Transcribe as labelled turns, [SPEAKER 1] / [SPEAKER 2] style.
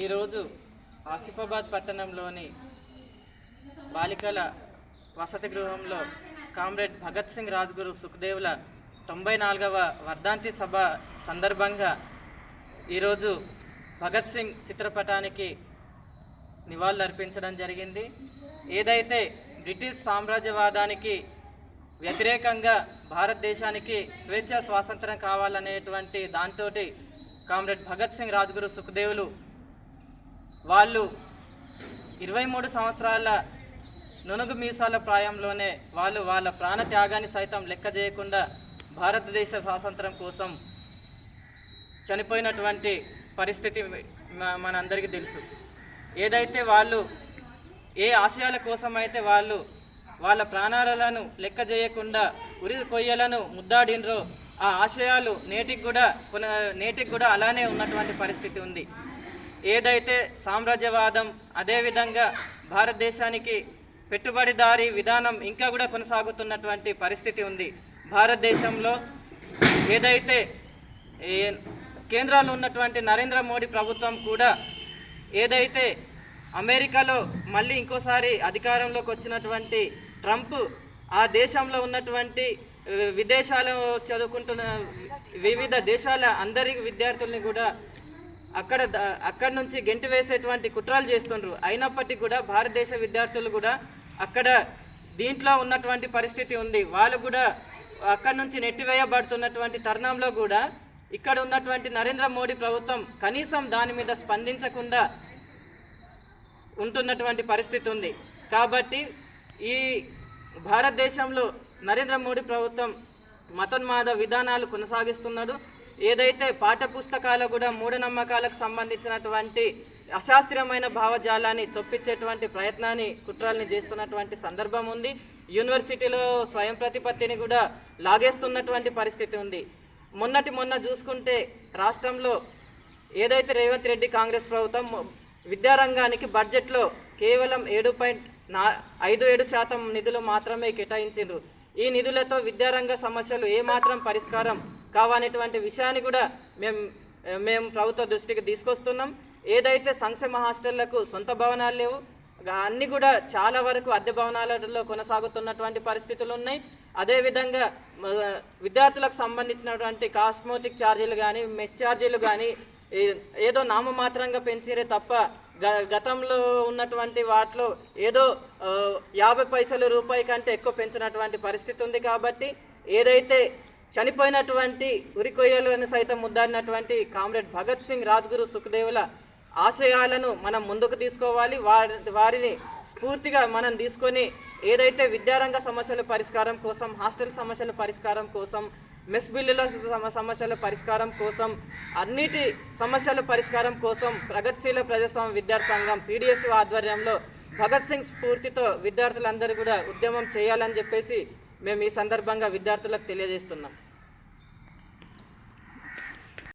[SPEAKER 1] ఈరోజు ఆసిఫాబాద్ పట్టణంలోని బాలికల వసతి గృహంలో కామ్రేడ్ భగత్ సింగ్ రాజ్గురు సుఖదేవుల తొంభై నాలుగవ వర్ధాంతి సభ సందర్భంగా ఈరోజు భగత్ సింగ్ చిత్రపటానికి నివాళులు అర్పించడం జరిగింది. ఏదైతే బ్రిటిష్ సామ్రాజ్యవాదానికి వ్యతిరేకంగా భారతదేశానికి స్వేచ్ఛ స్వాతంత్రం కావాలనేటువంటి దాంతో కామ్రేడ్ భగత్ సింగ్ రాజ్గురు సుఖదేవులు వాళ్ళు ఇరవై మూడు సంవత్సరాల నునుగు మీసాల ప్రాయంలోనే వాళ్ళు వాళ్ళ ప్రాణ త్యాగాన్ని సైతం లెక్క చేయకుండా భారతదేశ స్వాతంత్రం కోసం చనిపోయినటువంటి పరిస్థితి మనందరికీ తెలుసు. ఏదైతే వాళ్ళు ఏ ఆశయాల కోసం అయితే వాళ్ళు వాళ్ళ ప్రాణాలను లెక్క చేయకుండా ఉరి కొయ్యలను ముద్దాడినరో ఆ ఆశయాలు నేటికి కూడా పున నేటికి కూడా అలానే ఉన్నటువంటి పరిస్థితి ఉంది. ఏదైతే సామ్రాజ్యవాదం అదేవిధంగా భారతదేశానికి పెట్టుబడిదారీ విధానం ఇంకా కూడా కొనసాగుతున్నటువంటి పరిస్థితి ఉంది. భారతదేశంలో ఏదైతే కేంద్రాలు ఉన్నటువంటి నరేంద్ర మోడీ ప్రభుత్వం కూడా ఏదైతే అమెరికాలో మళ్ళీ ఇంకోసారి అధికారంలోకి వచ్చినటువంటి ట్రంప్ ఆ దేశంలో ఉన్నటువంటి విదేశాలు చదువుకుంటున్న వివిధ దేశాల అందరి విద్యార్థుల్ని కూడా అక్కడ అక్కడ నుంచి గెంటి వేసేటువంటి కుట్రలు చేస్తుండ్రు. అయినప్పటికీ కూడా భారతదేశ విద్యార్థులు కూడా అక్కడ దీంట్లో ఉన్నటువంటి పరిస్థితి ఉంది. వాళ్ళు కూడా అక్కడి నుంచి నెట్టివేయబడుతున్నటువంటి తరుణంలో కూడా ఇక్కడ ఉన్నటువంటి నరేంద్ర మోడీ ప్రభుత్వం కనీసం దాని మీద స్పందించకుండా ఉంటున్నటువంటి పరిస్థితి ఉంది. కాబట్టి ఈ భారతదేశంలో నరేంద్ర మోడీ ప్రభుత్వం మతోన్మాద విధానాలు కొనసాగిస్తున్నాడు. ఏదైతే పాఠ్యపుస్తకాలు కూడా మూఢనమ్మకాలకు సంబంధించినటువంటి అశాస్త్రీయమైన భావజాలాన్ని చొప్పించేటువంటి ప్రయత్నాన్ని కుట్రాలని చేస్తున్నటువంటి సందర్భం ఉంది. యూనివర్సిటీలో స్వయం ప్రతిపత్తిని కూడా లాగేస్తున్నటువంటి పరిస్థితి ఉంది. మొన్నటి మొన్న చూసుకుంటే రాష్ట్రంలో ఏదైతే రేవంత్ రెడ్డి కాంగ్రెస్ ప్రభుత్వం విద్యారంగానికి బడ్జెట్లో కేవలం ఏడు పాయింట్ నా ఐదు ఏడు శాతం నిధులు మాత్రమే కేటాయించిండ్రు. ఈ నిధులతో విద్యారంగ సమస్యలు ఏమాత్రం పరిష్కారం కావనేటువంటి విషయాన్ని కూడా మేము మేము ప్రభుత్వ దృష్టికి తీసుకొస్తున్నాం. ఏదైతే సంక్షేమ హాస్టళ్ళకు సొంత భవనాలు లేవు అన్నీ కూడా చాలా వరకు అద్దె భవనాలలో కొనసాగుతున్నటువంటి పరిస్థితులు ఉన్నాయి. అదేవిధంగా విద్యార్థులకు సంబంధించినటువంటి కాస్మోటిక్ ఛార్జీలు కానీ మెస్ ఛార్జీలు కానీ ఏ- ఏదో నామమాత్రంగా పెంచిరే తప్ప గ- గతంలో ఉన్నటువంటి వాటిలో ఏదో యాభై పైసలు రూపాయి కంటే ఎక్కువ పెంచినటువంటి పరిస్థితి ఉంది కాబట్టి ఏదైతే చనిపోయినటువంటి ఉరికొయ్యలను సైతం ముద్దాడినటువంటి కామ్రేడ్ భగత్ సింగ్ రాజ్గురు సుఖదేవుల ఆశయాలను మనం ముందుకు తీసుకోవాలి. వారి వారిని స్ఫూర్తిగా మనం తీసుకొని ఏదైతే విద్యారంగ సమస్యల పరిష్కారం కోసం హాస్టల్ సమస్యల పరిష్కారం కోసం మెస్ బిల్లుల సమ- సమస్యల పరిష్కారం కోసం అన్నిటి సమస్యల పరిష్కారం కోసం ప్రగతిశీల ప్రజాస్వామ్య విద్యార్థి సంఘం పీడిఎస్ ఆధ్వర్యంలో భగత్ సింగ్ స్ఫూర్తితో విద్యార్థులందరూ కూడా ఉద్యమం చేయాలని చెప్పేసి మేము ఈ సందర్భంగా విద్యార్థులకు తెలియజేస్తున్నాం.